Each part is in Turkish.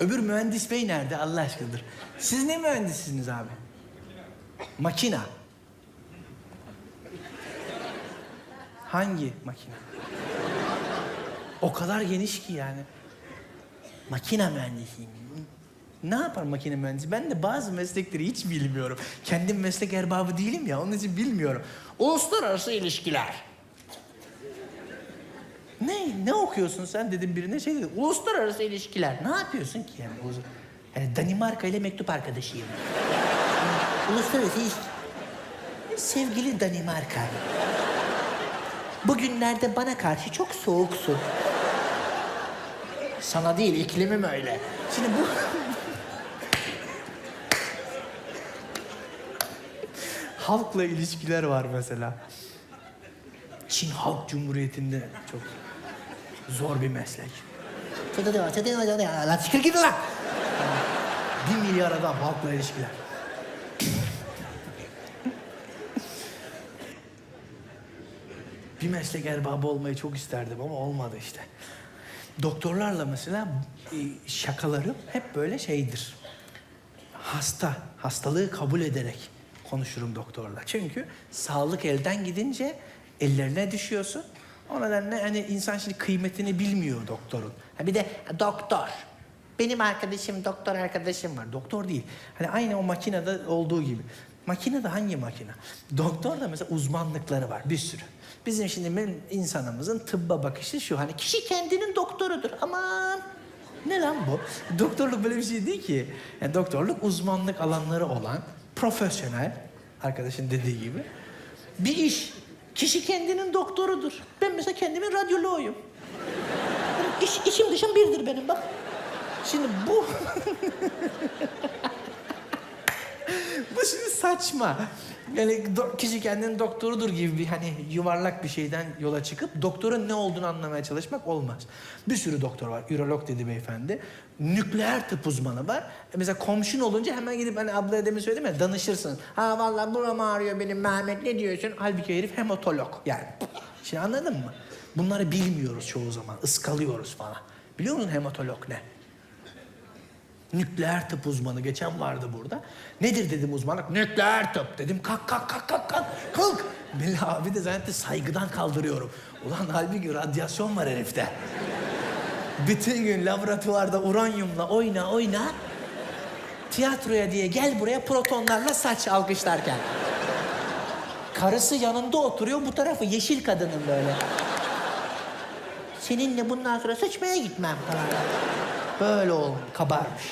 Öbür mühendis bey nerede Allah aşkınadır? Siz ne mühendisisiniz abi? Makina. Hangi makine? O kadar geniş ki yani. Makine mühendisiyim. Ne yapar makine mühendisi? Ben de bazı meslekleri hiç bilmiyorum. Kendim meslek erbabı değilim ya, onun için bilmiyorum. Uluslararası ilişkiler. Ne? Ne okuyorsun sen dedim birine şey dedi. Uluslararası ilişkiler. Ne yapıyorsun ki yani? Ulus- Yani Danimarka ile mektup arkadaşıyım. Uluslararası ilişki. Sevgili Danimarka. Bugünlerde bana karşı çok soğuksun. Sana değil, iklimim öyle. Şimdi bu... Halkla ilişkiler var mesela. Çin Halk Cumhuriyeti'nde çok zor bir meslek. Lan sikir gidin lan! Bir milyar adam halkla ilişkiler. Bir meslek erbabı olmayı çok isterdim ama olmadı işte. Doktorlarla mesela e, şakalarım hep böyle şeydir. Hasta, hastalığı kabul ederek konuşurum doktorla. Çünkü sağlık elden gidince ellerine düşüyorsun. O nedenle hani insan şimdi kıymetini bilmiyor doktorun. Ha bir de doktor. Benim arkadaşım, doktor arkadaşım var. Doktor değil. Hani aynı o makinede olduğu gibi. Makinede hangi makine? Doktor da mesela uzmanlıkları var bir sürü. Bizim şimdi insanımızın tıbba bakışı şu. Hani kişi kendinin doktorudur. Aman ne lan bu? Doktorluk böyle bir şey değil ki. Yani doktorluk uzmanlık alanları olan profesyonel arkadaşın dediği gibi bir iş. Kişi kendinin doktorudur. Ben mesela kendimin radyoloğuyum. Benim iş, dışım birdir benim bak. Şimdi bu... bu şimdi saçma. Yani do- kişi kendinin doktorudur gibi bir hani yuvarlak bir şeyden yola çıkıp doktorun ne olduğunu anlamaya çalışmak olmaz. Bir sürü doktor var. Ürolog dedi beyefendi. Nükleer tıp uzmanı var. E mesela komşun olunca hemen gidip hani ablaya demin söyledim ya danışırsın. Ha vallahi buram ağrıyor benim Mehmet ne diyorsun? Halbuki herif hematolog yani. Şimdi anladın mı? Bunları bilmiyoruz çoğu zaman. ıskalıyoruz falan. Biliyor musun hematolog ne? Nükleer tıp uzmanı geçen vardı burada. Nedir dedim uzmanlık? Nükleer tıp dedim. Kalk kalk kalk kalk kalk. Kalk. Melih abi de zannetti saygıdan kaldırıyorum. Ulan halbuki radyasyon var herifte. Bütün gün laboratuvarda uranyumla oyna oyna. Tiyatroya diye gel buraya protonlarla saç alkışlarken. Karısı yanında oturuyor bu tarafı yeşil kadının böyle. Seninle bundan sonra sıçmaya gitmem falan. Böyle ol, kabarmış.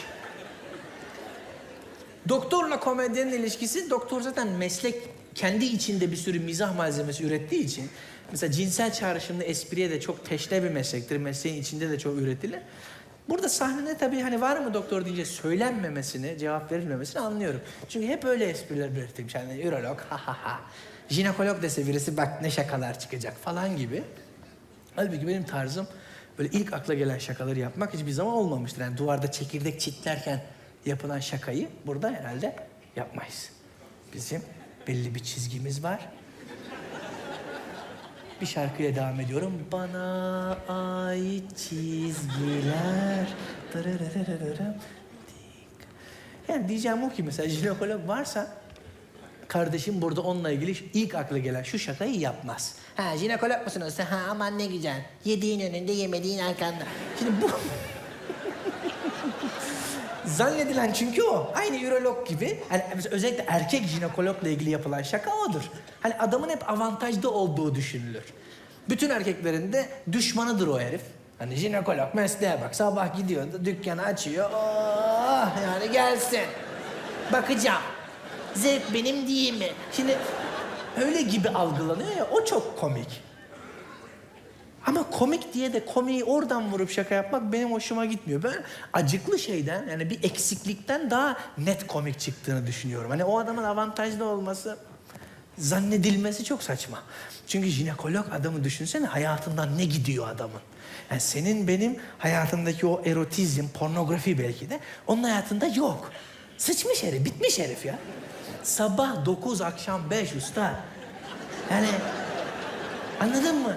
Doktorla komedyenin ilişkisi, doktor zaten meslek kendi içinde bir sürü mizah malzemesi ürettiği için... Mesela cinsel çağrışımlı espriye de çok teşne bir meslektir. Mesleğin içinde de çok üretilir. Burada sahnede tabii hani var mı doktor deyince söylenmemesini, cevap verilmemesini anlıyorum. Çünkü hep öyle espriler üretilmiş. Yani ürolog, ha ha ha. Jinekolog dese birisi bak ne şakalar çıkacak falan gibi. Halbuki benim tarzım böyle ilk akla gelen şakaları yapmak hiçbir zaman olmamıştır. Yani duvarda çekirdek çitlerken yapılan şakayı burada herhalde yapmayız. Bizim belli bir çizgimiz var. Bir şarkıyla devam ediyorum. Bana ait çizgiler. Yani diyeceğim o ki mesela jinekolog varsa kardeşim burada onunla ilgili ilk akla gelen şu şakayı yapmaz. Ha jinekolog musunuz? Ha aman ne güzel. Yediğin önünde yemediğin arkanda. Şimdi bu... Zannedilen çünkü o. Aynı ürolog gibi. Hani özellikle erkek jinekologla ilgili yapılan şaka odur. Hani adamın hep avantajda olduğu düşünülür. Bütün erkeklerin de düşmanıdır o herif. Hani jinekolog mesleğe bak. Sabah gidiyor, dükkanı açıyor. Oh yani gelsin. Bakacağım. Zevk benim değil mi? Şimdi öyle gibi algılanıyor ya o çok komik. Ama komik diye de komiği oradan vurup şaka yapmak benim hoşuma gitmiyor. Ben acıklı şeyden yani bir eksiklikten daha net komik çıktığını düşünüyorum. Hani o adamın avantajlı olması zannedilmesi çok saçma. Çünkü jinekolog adamı düşünsene hayatından ne gidiyor adamın. Yani senin benim hayatımdaki o erotizm, pornografi belki de onun hayatında yok. Sıçmış herif, bitmiş herif ya. Sabah 9, akşam 5 usta. Yani anladın mı?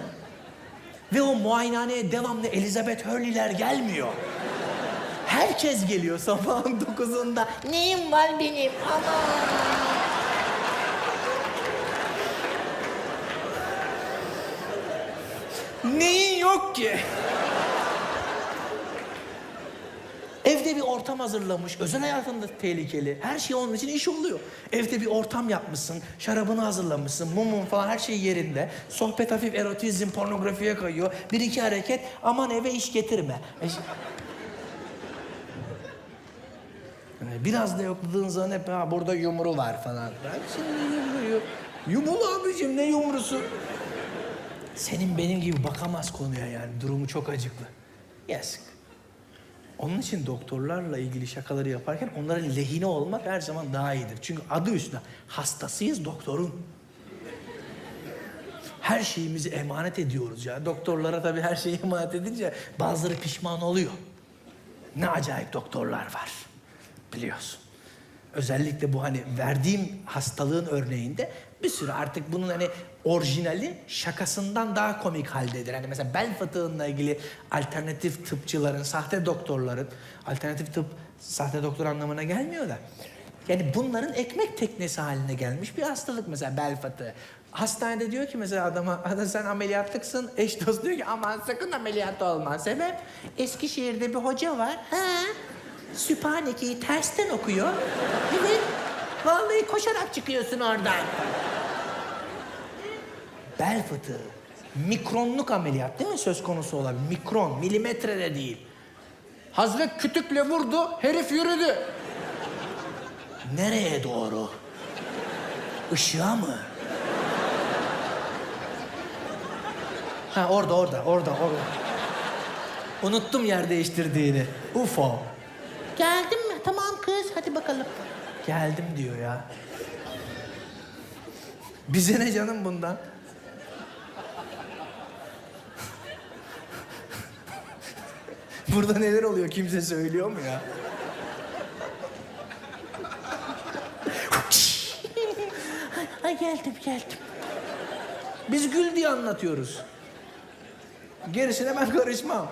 Ve o muayenehaneye devamlı Elizabeth Hurley'ler gelmiyor. Herkes geliyor sabahın dokuzunda. Neyim var benim? Aman. Neyin yok ki? Evde bir ortam hazırlamış, özel hayatında tehlikeli. Her şey onun için iş oluyor. Evde bir ortam yapmışsın, şarabını hazırlamışsın, mumun falan her şey yerinde. Sohbet hafif erotizm, pornografiye kayıyor. Bir iki hareket, aman eve iş getirme. E biraz da yokladığın zaman hep ha burada yumru var falan. Ben şimdi yumruyu. Yumulu abicim ne yumrusu? Senin benim gibi bakamaz konuya yani. Durumu çok acıklı. Yazık. Onun için doktorlarla ilgili şakaları yaparken onların lehine olmak her zaman daha iyidir. Çünkü adı üstüne hastasıyız doktorun. Her şeyimizi emanet ediyoruz ya. Doktorlara tabii her şeyi emanet edince bazıları pişman oluyor. Ne acayip doktorlar var. Biliyorsun. Özellikle bu hani verdiğim hastalığın örneğinde bir sürü artık bunun hani orijinali şakasından daha komik haldedir. Hani mesela bel fıtığıyla ilgili alternatif tıpçıların, sahte doktorların, alternatif tıp sahte doktor anlamına gelmiyor da. Yani bunların ekmek teknesi haline gelmiş bir hastalık mesela bel fıtığı. Hastanede diyor ki mesela adama, "Ada sen ameliyatlıksın. Eş dost diyor ki aman sakın ameliyat olma. Sebep Eskişehir'de bir hoca var. Ha? Sübhaneke'yi tersten okuyor. Evet. Vallahi koşarak çıkıyorsun oradan. Bel fıtığı. Mikronluk ameliyat değil mi söz konusu olan? Mikron, milimetrede değil. Hazret kütükle vurdu, herif yürüdü. Nereye doğru? Işığa mı? Ha orada, orada, orada, orada. Unuttum yer değiştirdiğini. UFO. Geldin mi? Tamam kız, hadi bakalım. Geldim diyor ya. Bize ne canım bundan? Burada neler oluyor kimse söylüyor mu ya? ay, geldim geldim. Biz gül diye anlatıyoruz. Gerisine ben karışmam.